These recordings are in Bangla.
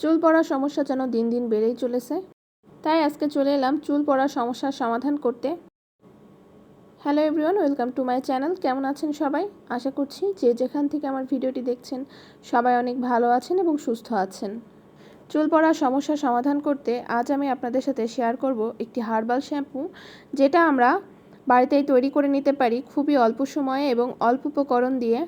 চুল পড়ার সমস্যা যেন দিন দিন বেড়েই চলেছে। তাই আজকে চলে এলাম চুল পড়ার সমস্যার সমাধান করতে। Hello everyone welcome to my channel কেমন আছেন সবাই? আশা করছি যে যেখান থেকে আমার ভিডিওটি দেখছেন, সবাই অনেক ভালো আছেন এবং সুস্থ আছেন। চুল পড়ার সমস্যার সমাধান করতে আজ আমি আপনাদের সাথে শেয়ার করব একটি হার্বাল শ্যাম্পু যেটা আমরা বাড়িতেই তৈরি করে নিতে পারি খুবই অল্প সময়ে এবং অল্প উপকরণ দিয়ে।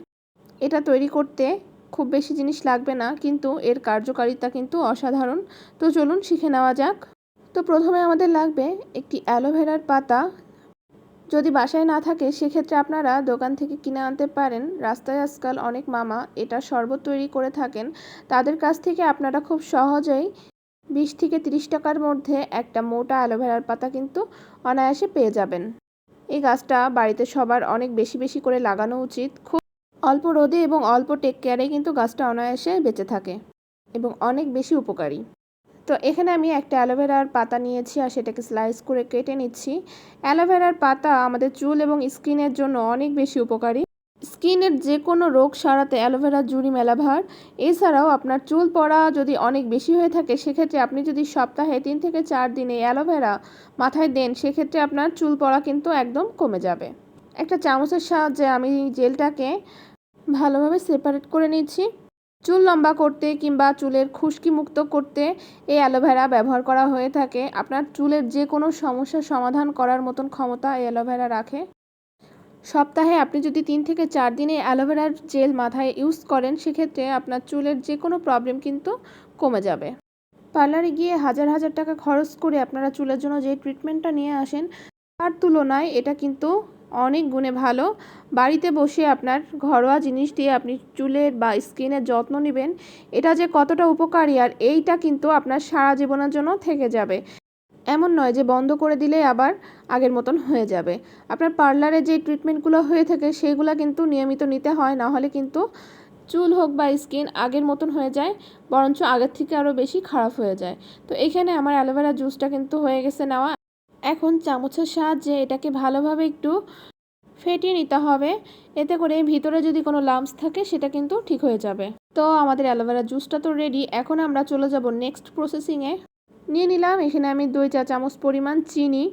এটা তৈরি করতে খুব বেশি জিনিস লাগবে না, কিন্তু এর কার্যকারিতা কিন্তু অসাধারণ। তো চলুন শিখে নেওয়া যাক। তো প্রথমে আমাদের লাগবে একটি অ্যালোভেরার পাতা। যদি বাসায় না থাকে, সেক্ষেত্রে আপনারা দোকান থেকে কিনে আনতে পারেন। রাস্তায় আজকাল অনেক মামা এটা শরবত তৈরি করে থাকেন। তাদের কাছ থেকে আপনারা খুব সহজেই বিশ থেকে তিরিশ টাকার মধ্যে একটা মোটা অ্যালোভেরার পাতা কিন্তু অনায়াসে পেয়ে যাবেন। এই গাছটা বাড়িতে সবার অনেক বেশি বেশি করে লাগানো উচিত। খুব অল্প রোদে এবং অল্প টেক কেয়ারে কিন্তু গাছটা অনায়াসে বেঁচে থাকে এবং অনেক বেশি উপকারী। তো এখানে আমি একটা অ্যালোভেরার পাতা নিয়েছি আর সেটাকে স্লাইস করে কেটে নিচ্ছি। অ্যালোভেরার পাতা আমাদের চুল এবং স্কিনের জন্য অনেক বেশি উপকারী। স্কিনের যে কোনো রোগ সারাতে অ্যালোভেরা, জুড়ি, মেলাভার এছাড়াও আপনার চুল পড়া যদি অনেক বেশি হয়ে থাকে, সেক্ষেত্রে আপনি যদি সপ্তাহে তিন থেকে চার দিনে অ্যালোভেরা মাথায় দেন, সেক্ষেত্রে আপনার চুল পড়া কিন্তু একদম কমে যাবে। একটা চামচের সাহায্যে আমি জেলটাকে ভালোভাবে সেপারেট করে নিচ্ছি। চুল লম্বা করতে কিংবা চুলের খুশকি মুক্ত করতে এই অ্যালোভেরা ব্যবহার করা হয়ে থাকে। আপনার চুলের যে কোনো সমস্যার সমাধান করার মতন ক্ষমতা এই অ্যালোভেরা রাখে। সপ্তাহে আপনি যদি তিন থেকে চার দিনে অ্যালোভেরার জেল মাথায় ইউজ করেন, সেক্ষেত্রে আপনার চুলের যে কোনো প্রবলেম কিন্তু কমে যাবে। পার্লারে গিয়ে হাজার হাজার টাকা খরচ করে আপনারা চুলের জন্য যে ট্রিটমেন্টটা নিয়ে আসেন, তার তুলনায় এটা কিন্তু অনেক গুণে ভালো। বাড়িতে বসে আপনার ঘরোয়া জিনিস দিয়ে আপনি চুলের বা স্কিনের যত্ন নেবেন, এটা যে কতটা উপকারী আর এইটা কিন্তু আপনার সারা জীবনের জন্য থেকে যাবে। এমন নয় যে বন্ধ করে দিলে আবার আগের মতন হয়ে যাবে। আপনার পার্লারে যে ট্রিটমেন্টগুলো হয়ে থাকে, সেগুলো কিন্তু নিয়মিত নিতে হয়, না হলে কিন্তু চুল হোক বা স্কিন আগের মতন হয়ে যায়, বরঞ্চ আগের থেকে আরও বেশি খারাপ হয়ে যায়। তো এখানে আমার অ্যালোভেরা জুসটা কিন্তু হয়ে গেছে নেওয়া। এখন চামচের সাহায্যে এটাকে ভালোভাবে একটু ফেটিয়ে নিতে হবে। এতে করে ভিতরে যদি কোনো লাম্পস থাকে, সেটা কিন্তু ঠিক হয়ে যাবে। তো আমাদের অ্যালোভেরা জুসটা তো রেডি এখন আমরা চলে যাব নেক্সট প্রসেসিংয়ে নিয়ে নিলাম, এখানে আমি দুই চা চামচ পরিমাণ চিনি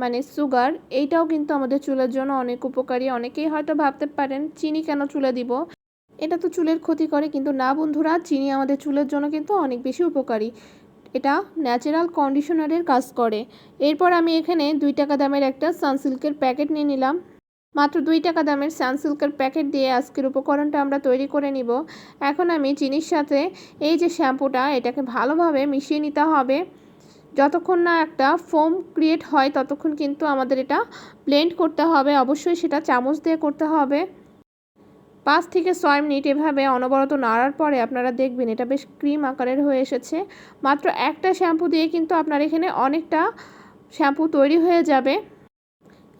মানে সুগার এইটাও কিন্তু আমাদের চুলের জন্য অনেক উপকারী। অনেকেই হয়তো ভাবতে পারেন, চিনি কেন চুলে দিব? এটা তো চুলের ক্ষতি করে, কিন্তু না বন্ধুরা, চিনি আমাদের চুলের জন্য কিন্তু অনেক বেশি উপকারী। এটা ন্যাচারাল কন্ডিশনারের কাজ করে। এরপর আমি এখানে দুই টাকা দামের একটা সানসিল্কের প্যাকেট নিয়ে নিলাম। মাত্র দুই টাকা দামের সানসিল্কের প্যাকেট দিয়ে আজকের উপকরণটা আমরা তৈরি করে নিব। এখন আমি চিনির সাথে এই যে শ্যাম্পুটা, এটাকে ভালোভাবে মিশিয়ে নিতে হবে। যতক্ষণ না একটা ফোম ক্রিয়েট হয়, ততক্ষণ কিন্তু আমাদের এটা ব্লেন্ড করতে হবে। অবশ্যই সেটা চামচ দিয়ে করতে হবে। পাঁচ থেকে ছয় মিনিট এভাবে অনবরত নাড়ার পরে আপনারা দেখবেন এটা বেশ ক্রিম আকারের হয়ে এসেছে। মাত্র একটা শ্যাম্পু দিয়ে কিন্তু আপনার এখানে অনেকটা শ্যাম্পু তৈরি হয়ে যাবে।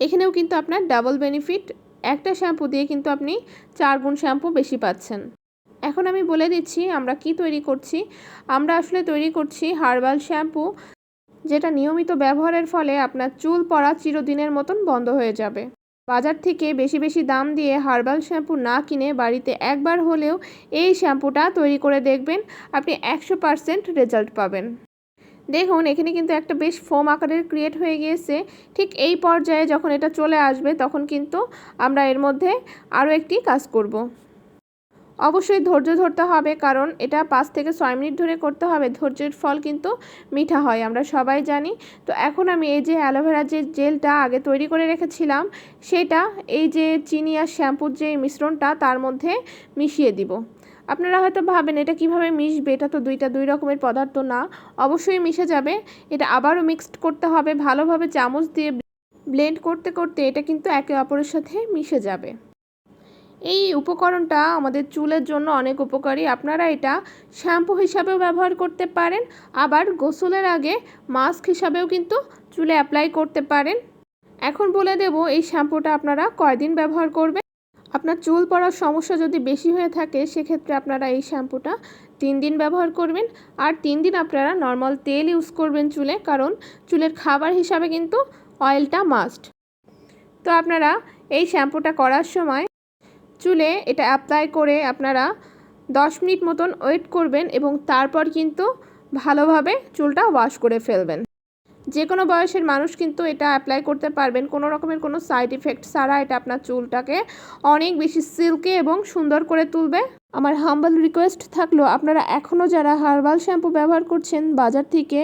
এখানেও কিন্তু আপনার ডাবল বেনিফিট, একটা শ্যাম্পু দিয়ে কিন্তু আপনি চার গুণ শ্যাম্পু বেশি পাচ্ছেন। এখন আমি বলে দিচ্ছি আমরা কি তৈরি করছি। আমরা আসলে তৈরি করছি হার্বাল শ্যাম্পু, যেটা নিয়মিত ব্যবহারের ফলে আপনার চুল পড়া চিরদিনের মতন বন্ধ হয়ে যাবে। বাজার থেকে বেশি বেশি দাম দিয়ে হার্বাল শ্যাম্পু না কিনে বাড়িতে একবার হলেও এই শ্যাম্পুটা তৈরি করে দেখবেন, আপনি একশো রেজাল্ট পাবেন দেখুন, এখানে কিন্তু একটা বেশ ফোম আকারের ক্রিয়েট হয়ে গিয়েছে ঠিক এই পর্যায়ে যখন এটা চলে আসবে, তখন কিন্তু আমরা এর মধ্যে আরও একটি কাজ করব। অবশ্যই ধৈর্য ধরতে হবে, কারণ এটা পাঁচ থেকে ছয় মিনিট ধরে করতে হবে। ধৈর্যের ফল কিন্তু মিঠা হয়, আমরা সবাই জানি। তো এখন আমি এই যে অ্যালোভেরা যে জেলটা আগে তৈরি করে রেখেছিলাম, সেটা এই যে চিনি আর শ্যাম্পুর যে মিশ্রণটা, তার মধ্যে মিশিয়ে দিব। আপনারা হয়তো ভাবেন, এটা কীভাবে মিশবে? এটা তো দুইটা দুই রকমের পদার্থ না। অবশ্যই মিশে যাবে। এটা আবারও মিক্সড করতে হবে, ভালোভাবে চামচ দিয়ে ব্লেন্ড করতে করতে এটা কিন্তু একে অপরের সাথে মিশে যাবে। এই উপকরণটা আমাদের চুলের জন্য অনেক উপকারী। আপনারা এটা শ্যাম্পু হিসাবেও ব্যবহার করতে পারেন, আবার গোসলের আগে মাস্ক হিসাবেও কিন্তু চুলে অ্যাপ্লাই করতে পারেন। এখন বলে দেব, এই শ্যাম্পুটা আপনারা কয়দিন ব্যবহার করবেন? আপনার চুল পড়ার সমস্যা যদি বেশি হয়ে থাকে, সেক্ষেত্রে আপনারা এই শ্যাম্পুটা তিন দিন ব্যবহার করবেন। আর তিন দিন আপনারা নর্মাল তেল ইউজ করবেন চুলে, কারণ চুলের খাবার হিসাবে কিন্তু অয়েলটা মাস্ট। তো আপনারা এই শ্যাম্পুটা করার সময় চুলে এটা অ্যাপ্লাই করে আপনারা দশ মিনিট মতন ওয়েট করবেন এবং তারপর কিন্তু ভালোভাবে চুলটা ওয়াশ করে ফেলবেন। যে কোনো বয়সের মানুষ কিন্তু এটা অ্যাপ্লাই করতে পারবেন। কোনো রকমের কোনো সাইড ইফেক্ট ছাড়া এটা আপনার চুলটাকে অনেক বেশি সিল্কি এবং সুন্দর করে তুলবে। আমার হাম্বল রিকোয়েস্ট থাকল, আপনারা এখনও যারা হার্বাল শ্যাম্পু ব্যবহার করছেন বাজার থেকে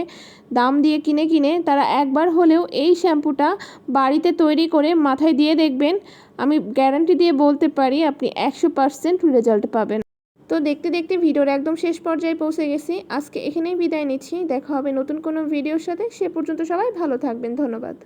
দাম দিয়ে কিনে কিনে, তারা একবার হলেও এই শ্যাম্পুটা বাড়িতে তৈরি করে মাথায় দিয়ে দেখবেন। আমি গ্যারান্টি দিয়ে বলতে পারি আপনি একশো পারসেন্ট রেজাল্ট পাবেন। তো দেখতে দেখতে ভিডিওর একদম শেষ পর্যায়ে পৌঁছে গেছি। আজকে এখানেই বিদায় নিচ্ছি। দেখা হবে নতুন কোনো ভিডিওর সাথে। সে পর্যন্ত সবাই ভালো থাকবেন। ধন্যবাদ।